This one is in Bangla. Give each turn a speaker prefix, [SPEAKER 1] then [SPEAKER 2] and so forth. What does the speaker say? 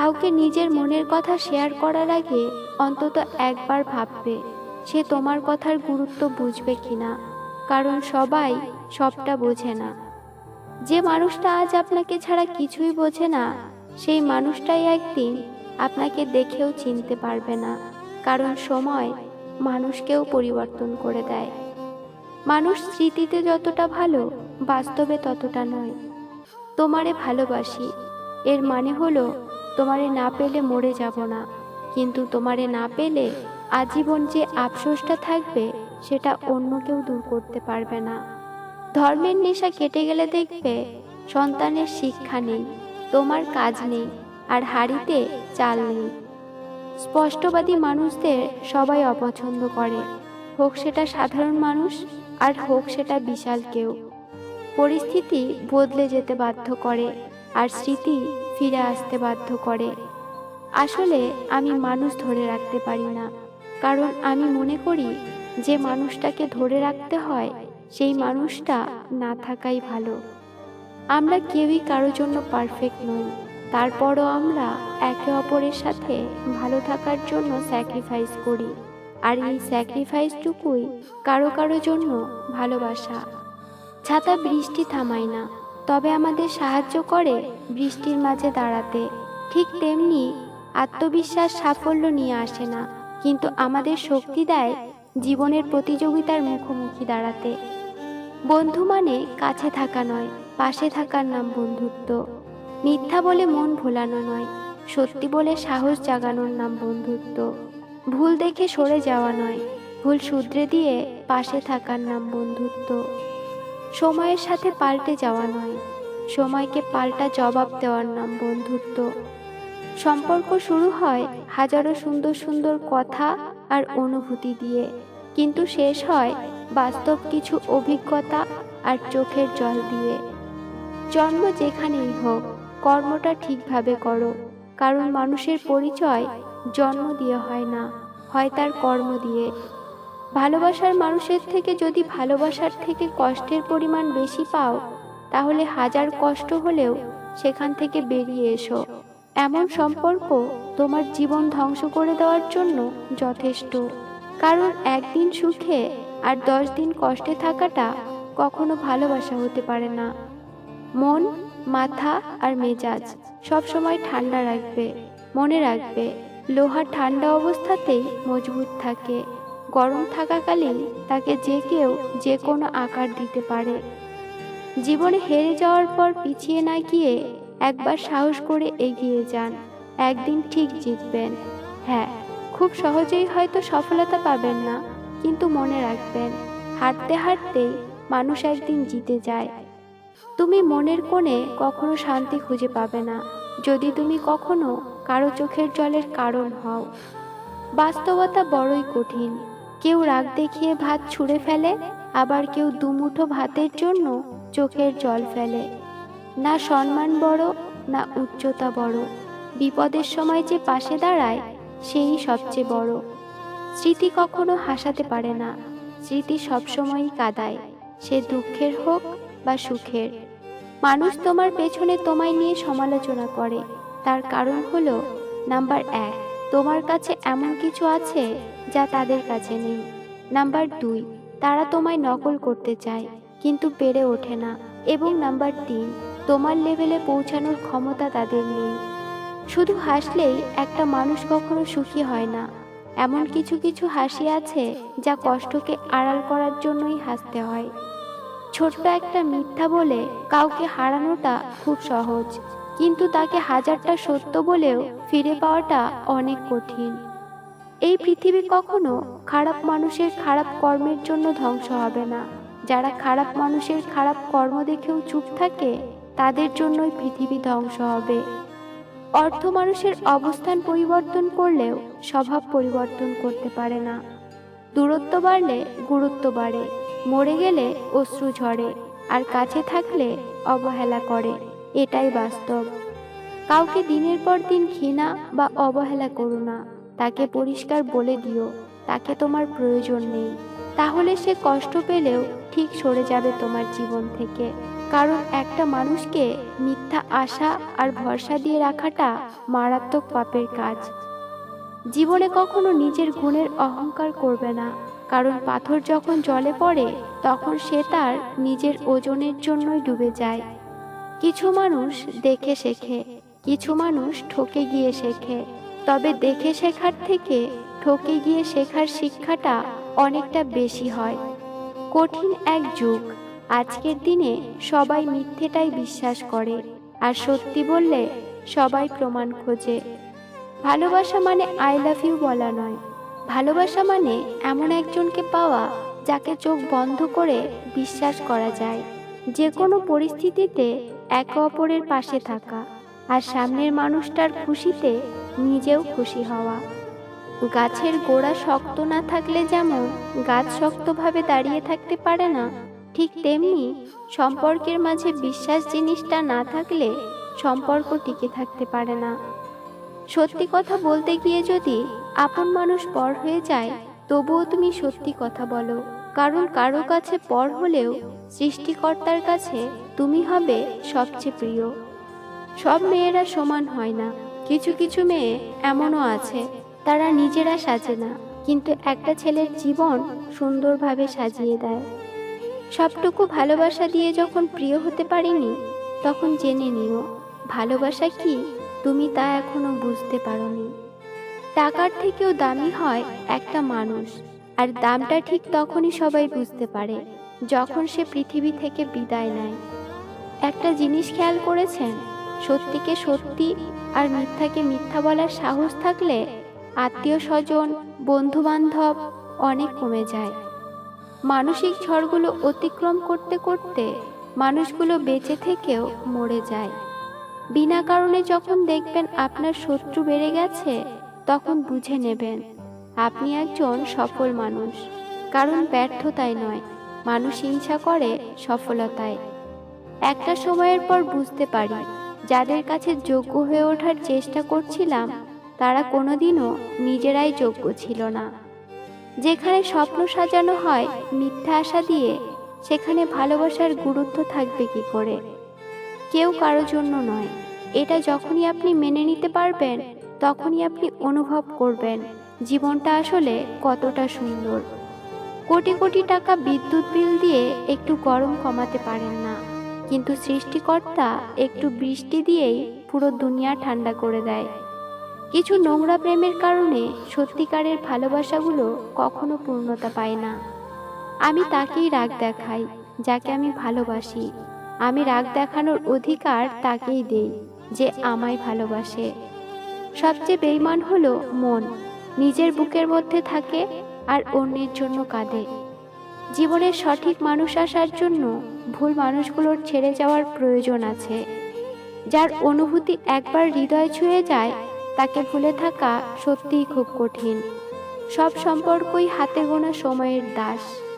[SPEAKER 1] কাউকে নিজের মনের কথা শেয়ার করার আগে অন্তত একবার ভাববে সে তোমার কথার গুরুত্ব বুঝবে কিনা। কারণ সবাই সবটা বোঝে না। যে মানুষটা আজ আপনাকে ছাড়া কিছুই বোঝে না, সেই মানুষটাই একদিন আপনাকে দেখেও চিনতে পারবে না। কারণ সময় মানুষকেও পরিবর্তন করে দেয়। মানুষ স্মৃতিতে যতটা ভালো, বাস্তবে ততটা নয়। তোমারে ভালোবাসি। এর মানে হলো তোমারে না পেলে মরে যাব না। কিন্তু তোমারে না পেলে আজীবন যে আফসোসটা থাকবে, সেটা অন্য কেউ দূর করতে পারবে না। ধর্মের নেশা কেটে গেলে দেখবে, সন্তানের শিক্ষা নেই, তোমার কাজ নেই, আর হাড়িতে চাল নেই। স্পষ্টবাদী মানুষদের সবাই অপছন্দ করে। হোক সেটা সাধারণ মানুষ, আর হোক সেটা বিশাল কেউ। পরিস্থিতি বদলে যেতে বাধ্য করে, আর স্মৃতি ফিরে আসতে বাধ্য করে। আসলে আমি মানুষ ধরে রাখতে পারি না, কারণ আমি মনে করি যে মানুষটাকে ধরে রাখতে হয় সেই মানুষটা না থাকাই ভালো। আমরা কেউই কারোর জন্য পারফেক্ট নই, তারপরও আমরা একে অপরের সাথে ভালো থাকার জন্য স্যাক্রিফাইস করি, আর এই স্যাক্রিফাইসটুকুই কারও কারও জন্য ভালোবাসা। ছাতা বৃষ্টি থামায় না তবে আমাদের সাহায্য করে বৃষ্টির মাঝে দাঁড়াতে। ঠিক তেমনি আত্মবিশ্বাস সাফল্য নিয়ে আসে না, কিন্তু আমাদের শক্তি দেয় জীবনের প্রতিযোগিতার মুখোমুখি দাঁড়াতে। বন্ধু মানে কাছে থাকা নয়, পাশে থাকার নাম বন্ধুত্ব। মিথ্যা বলে মন ভোলানো নয়, সত্যি বলে সাহস জাগানোর নাম বন্ধুত্ব। ভুল দেখে সরে যাওয়া নয়, ভুল শুধরে দিয়ে পাশে থাকার নাম বন্ধুত্ব। সময়ের সাথে পাল্টে যাওয়া নয়। সময়কে পাল্টা জবাব দেওয়ার নাম বন্ধুত্ব। সম্পর্ক শুরু হয় হাজারো সুন্দর সুন্দর কথা আর অনুভূতি দিয়ে, কিন্তু শেষ হয় বাস্তব কিছু অভিজ্ঞতা আর চোখের জল দিয়ে। জন্ম যেখানেই হোক, কর্মটা ঠিকভাবে করো, কারণ মানুষের পরিচয় জন্ম দিয়ে হয় না, হয় তার কর্ম দিয়ে। ভালোবাসার মানুষের থেকে যদি ভালোবাসার থেকে কষ্টের পরিমাণ বেশি পাও, তাহলে হাজার কষ্ট হলেও সেখান থেকে বেরিয়ে এসো। এমন সম্পর্ক তোমার জীবন ধ্বংস করে দেওয়ার জন্য যথেষ্ট। কারণ একদিন সুখে আর দশ দিন কষ্টে থাকাটা কখনো ভালোবাসা হতে পারে না। মন, মাথা আর মেজাজ সব সময় ঠান্ডা রাখবে, মনে রাখবে, লোহা ঠান্ডা অবস্থাতেই মজবুত থাকে। গরম থাকাকালীন তাকে যে কেউ যে কোনো আকার দিতে পারে। জীবনে হেরে যাওয়ার পর পিছিয়ে না গিয়ে একবার সাহস করে এগিয়ে যান। একদিন ঠিক জিতবেন। হ্যাঁ খুব সহজেই হয়তো সফলতা পাবেন না, কিন্তু মনে রাখবেন হাঁটতে হাঁটতেই মানুষ একদিন জিতে যায়। তুমি মনের কোণে কখনো শান্তি খুঁজে পাবে না, যদি তুমি কখনো কারও চোখের জলের কারণ হও। বাস্তবতা বড়ই কঠিন। কেউ রাগ দেখিয়ে ভাত ছুঁড়ে ফেলে, আবার কেউ দুমুঠো ভাতের জন্য চোখের জল ফেলে। না সম্মান বড়, না উচ্চতা বড়। বিপদের সময় যে পাশে দাঁড়ায়, সেই সবচেয়ে বড়। স্মৃতি কখনো হাসাতে পারে না। স্মৃতি সবসময়ই কাদায়। সে দুঃখের হোক বা সুখের। মানুষ তোমার পেছনে তোমায় নিয়ে সমালোচনা করে। তার কারণ হলো, নাম্বার এক তোমার কাছে এমন কিছু আছে যা তাদের কাছে নেই? নাম্বার দুই, তারা তোমায় নকল করতে চায়, কিন্তু পেরে ওঠে না। এবং নাম্বার তিন, তোমার লেভেলে পৌঁছানোর ক্ষমতা তাদের নেই। শুধু হাসলেই একটা মানুষ কখনো সুখী হয় না। এমন কিছু কিছু হাসি আছে যা কষ্টকে আড়াল করার জন্যই হাসতে হয়। ছোট্ট একটা মিথ্যা বলে কাউকে হারানোটা খুব সহজ, কিন্তু তাকে হাজারটা সত্য বলেও ফিরে পাওয়াটা অনেক কঠিন। এই পৃথিবী কখনো খারাপ মানুষের খারাপ কর্মের জন্য ধ্বংস হবে না। যারা খারাপ মানুষের খারাপ কর্ম দেখেও চুপ থাকে, তাদের জন্যই পৃথিবী ধ্বংস হবে। অর্থ মানুষের অবস্থান পরিবর্তন করলেও স্বভাব পরিবর্তন করতে পারে না। দূরত্ব বাড়লে গুরুত্ব বাড়ে, মরে গেলে অশ্রু ঝরে, আর কাছে থাকলে অবহেলা করে। এটাই বাস্তব। কাউকে দিনের পর দিন ঘৃণা বা অবহেলা করো না। তাকে পরিষ্কার বলে দিও, তাকে তোমার প্রয়োজন নেই। তাহলে সে কষ্ট পেলেও ঠিক সরে যাবে তোমার জীবন থেকে। কারণ একটা মানুষকে মিথ্যা আশা আর ভরসা দিয়ে রাখাটা মারাত্মক পাপের কাজ। জীবনে কখনো নিজের গুণের অহংকার করবে না। কারণ পাথর যখন জলে পড়ে, তখন সে তার নিজের ওজনের জন্যই ডুবে যায়। কিছু মানুষ দেখে শেখে কিছু মানুষ ঠকে গিয়ে শেখে, তবে দেখে শেখার থেকে ঠকে গিয়ে শেখার শিক্ষাটা অনেকটা বেশি হয়। কঠিন এক যুগ, আজকের দিনে সবাই মিথ্যেটাই বিশ্বাস করে আর সত্যি বললে সবাই প্রমাণ খোঁজে। ভালোবাসা মানে আই লাভ ইউ বলা নয়। ভালোবাসা মানে এমন একজনকে পাওয়া যাকে চোখ বন্ধ করে বিশ্বাস করা যায়। যে কোনো পরিস্থিতিতে একে অপরের পাশে থাকা। আর সামনের মানুষটার খুশিতে নিজেও খুশি হওয়া। গাছের গোড়া শক্ত না থাকলে যেমন গাছ শক্তভাবে দাঁড়িয়ে থাকতে পারে না, ঠিক তেমনি সম্পর্কের মাঝে বিশ্বাস জিনিসটা না থাকলে সম্পর্ক টিকে থাকতে পারে না। সত্যি কথা বলতে গিয়ে যদি আপন মানুষ পর হয়ে যায়, তবুও তুমি সত্যি কথা বলো, কারণ কারও কাছে পর হলেও সৃষ্টিকর্তার কাছে তুমি হবে সবচেয়ে প্রিয়। সব মেয়েরা সমান হয় না। কিছু কিছু মেয়ে এমনও আছে, তারা নিজেরা সাজে না, কিন্তু একটা ছেলের জীবন সুন্দরভাবে সাজিয়ে দেয়। সবটুকু ভালোবাসা দিয়ে যখন প্রিয় হতে পারিনি, তখন জেনে নিও, ভালোবাসা কি, তুমি তা এখনও বুঝতে পারোনি। টাকার থেকেও দামি হয় একটা মানুষ, আর দামটা ঠিক তখনই সবাই বুঝতে পারে, যখন সে পৃথিবী থেকে বিদায় নেয়। একটা জিনিস খেয়াল করেছেন? সত্যিকে সত্যি আর মিথ্যাকে মিথ্যা বলার সাহস থাকলে আত্মীয় স্বজন বন্ধু বান্ধব অনেক কমে যায়। মানসিক ঝড়গুলো অতিক্রম করতে করতে মানুষগুলো বেঁচে থেকেও মরে যায়। বিনা কারণে যখন দেখবেন আপনার শত্রু বেড়ে গেছে, তখন বুঝে নেবেন, আপনি একজন সফল মানুষ। কারণ ব্যর্থতায় নয়, মানুষ হিংসা করে সফলতায়। একটা সময়ের পর বুঝতে পারি যাদের কাছে যোগ্য হয়ে ওঠার চেষ্টা করছিলাম, তারা কোনোদিনও নিজেরাই যোগ্য ছিল না। যেখানে স্বপ্ন সাজানো হয় মিথ্যা আশা দিয়ে, সেখানে ভালোবাসার গুরুত্ব থাকবে কি করে? কেউ কারও জন্য নয়। এটা যখনই আপনি মেনে নিতে পারবেন, তখনই আপনি অনুভব করবেন জীবনটা আসলে কতটা সুন্দর। কোটি কোটি টাকা বিদ্যুৎ বিল দিয়ে একটু গরম কমাতে পারেন না। কিন্তু সৃষ্টিকর্তা একটু বৃষ্টি দিয়েই পুরো দুনিয়া ঠান্ডা করে দেয়। কিছু নোংরা প্রেমের কারণে সত্যিকারের ভালোবাসাগুলো কখনো পূর্ণতা পায় না। আমি তাকেই রাগ দেখাই, যাকে আমি ভালোবাসি। আমি রাগ দেখানোর অধিকার তাকেই দেই, যে আমায় ভালোবাসে। সবচেয়ে বেইমান হলো মন। নিজের বুকের মধ্যে থাকে আর অন্যের জন্য কাঁদে। জীবনের সঠিক মানুষ আসার জন্য ভুল মানুষগুলোর ছেড়ে যাওয়ার প্রয়োজন আছে। যার অনুভূতি একবার হৃদয় ছুঁয়ে যায়, তাকে ভুলে থাকা সত্যিই খুব কঠিন। সব সম্পর্কই হাতে গোনা সময়ের দাস।